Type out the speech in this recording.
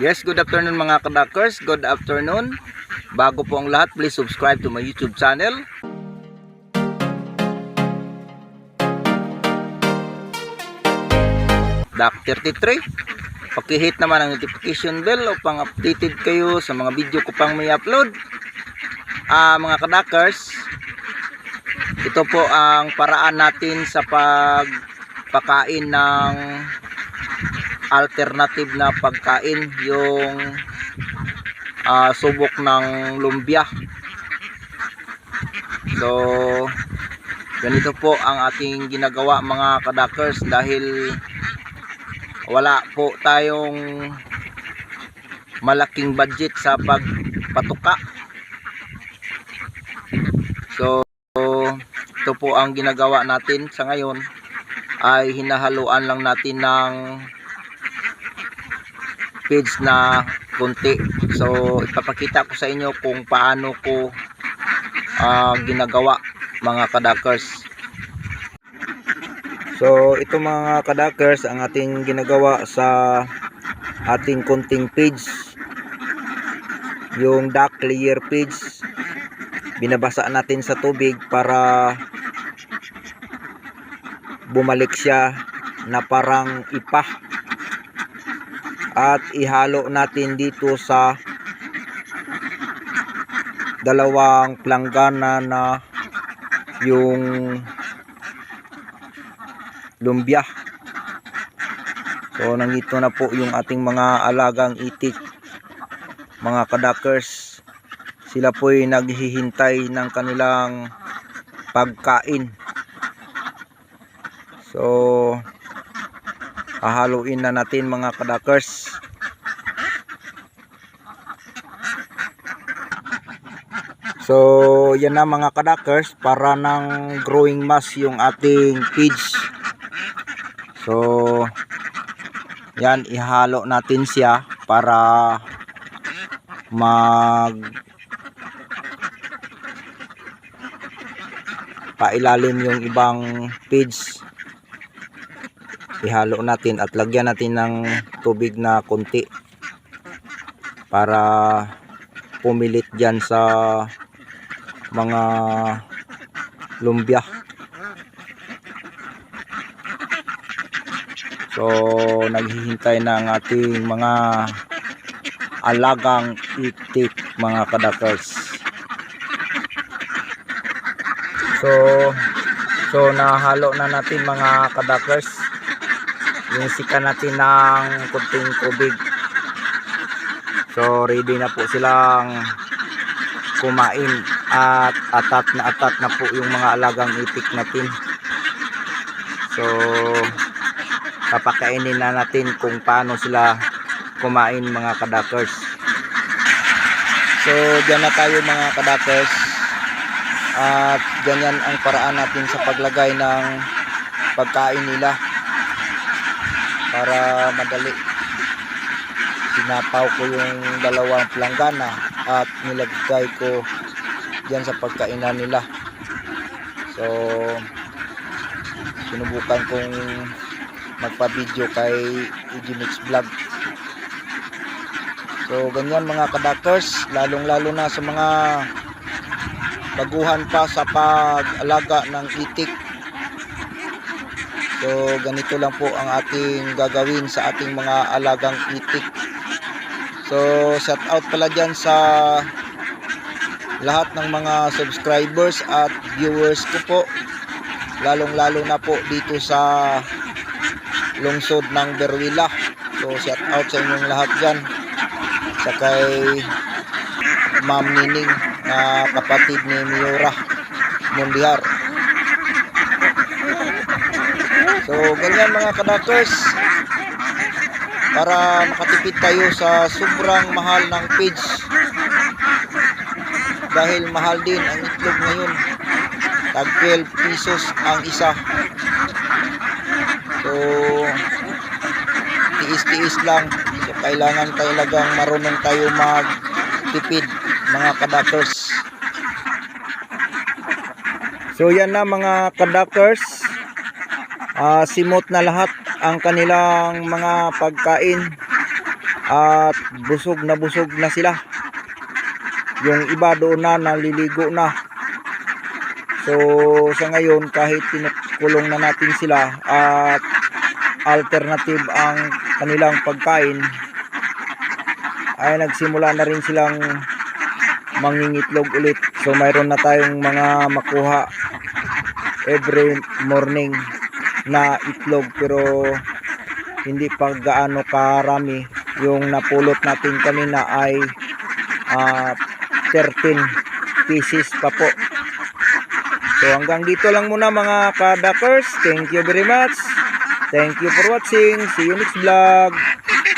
Yes, good afternoon mga kadakers. Good afternoon. Bago po ang lahat, please subscribe to my YouTube channel. Dak 33. Pakihit naman ang notification bell upang updated kayo sa mga video ko pang may upload. Ah, mga kadakers, ito po ang paraan natin sa pagpakain ng alternative na pagkain yung ah, subok ng lumbia. So ganito po ang ating ginagawa mga kadakers dahil wala po tayong malaking budget sa pagpatuka. So ito po ang ginagawa natin sa ngayon ay hinahaluan lang natin ng page na kunti. So ipapakita ko sa inyo kung paano ko ah, ginagawa mga kadakers. So ito mga kadakers ang ating ginagawa sa ating kunting page. Yung duck layer page. Binabasa natin sa tubig para bumalik siya na parang ipah at ihalo natin dito sa dalawang planggana na yung lumbia. So nandito na po yung ating mga alagang itik mga kadakers. Sila po'y naghihintay ng kanilang pagkain. So hahaluin na natin mga kadakers. So yan na mga kadakers. Para ng growing mass yung ating page so yan ihalo natin siya para mag pailalim yung ibang page ihalo natin at lagyan natin ng tubig na konti para pumilit dyan sa mga lumbia so naghihintay na ating mga alagang itik mga kadakers. So so nahalo na natin mga kadakers yung sika natin ng kunting tubig. So ready na po silang kumain. At atat na atat na po yung mga alagang itik natin. So papakainin na natin kung paano sila kumain mga kadakers so dyan na tayo mga kadakers at ganyan ang paraan natin sa paglagay ng pagkain nila para madali. Sinapaw ko yung dalawang planggana at nilagay ko dyan sa pagkainan nila. So sinubukan kong magpa-video kay Igimix Vlog. So ganyan mga kadakers. Lalong lalo na sa mga baguhan pa sa pag-alaga ng itik so ganito lang po ang ating gagawin sa ating mga alagang itik. So shout out pala dyan sa lahat ng mga subscribers at viewers ko po. Lalong lalo na po dito sa lungsod ng Berwila. So shout out sa inyong lahat dyan. Sa kay Ma'am Nining na kapatid ni Miura Mundihar so ganyan mga kadakers para makatipid tayo sa sobrang mahal ng page. Dahil mahal din ang itlog ngayon. Tag 12 pesos ang isa. So tiis-tiis lang. So kailangan talagang marunong tayo magtipid mga kadakers so yan na mga kadakers Ah, simot na lahat ang kanilang mga pagkain. At busog na busog na sila. Yung iba doon na naliligo na. So sa ngayon kahit pinukulong na natin sila at alternative ang kanilang pagkain ay nagsimula na rin silang mangingitlog ulit. So mayroon na tayong mga makuha every morning na itlog pero hindi pa gaano karami. Yung napulot natin kanina ay ah, 13 pieces pa po. So hanggang dito lang muna mga kadakers thank you very much. Thank you for watching. See you next vlog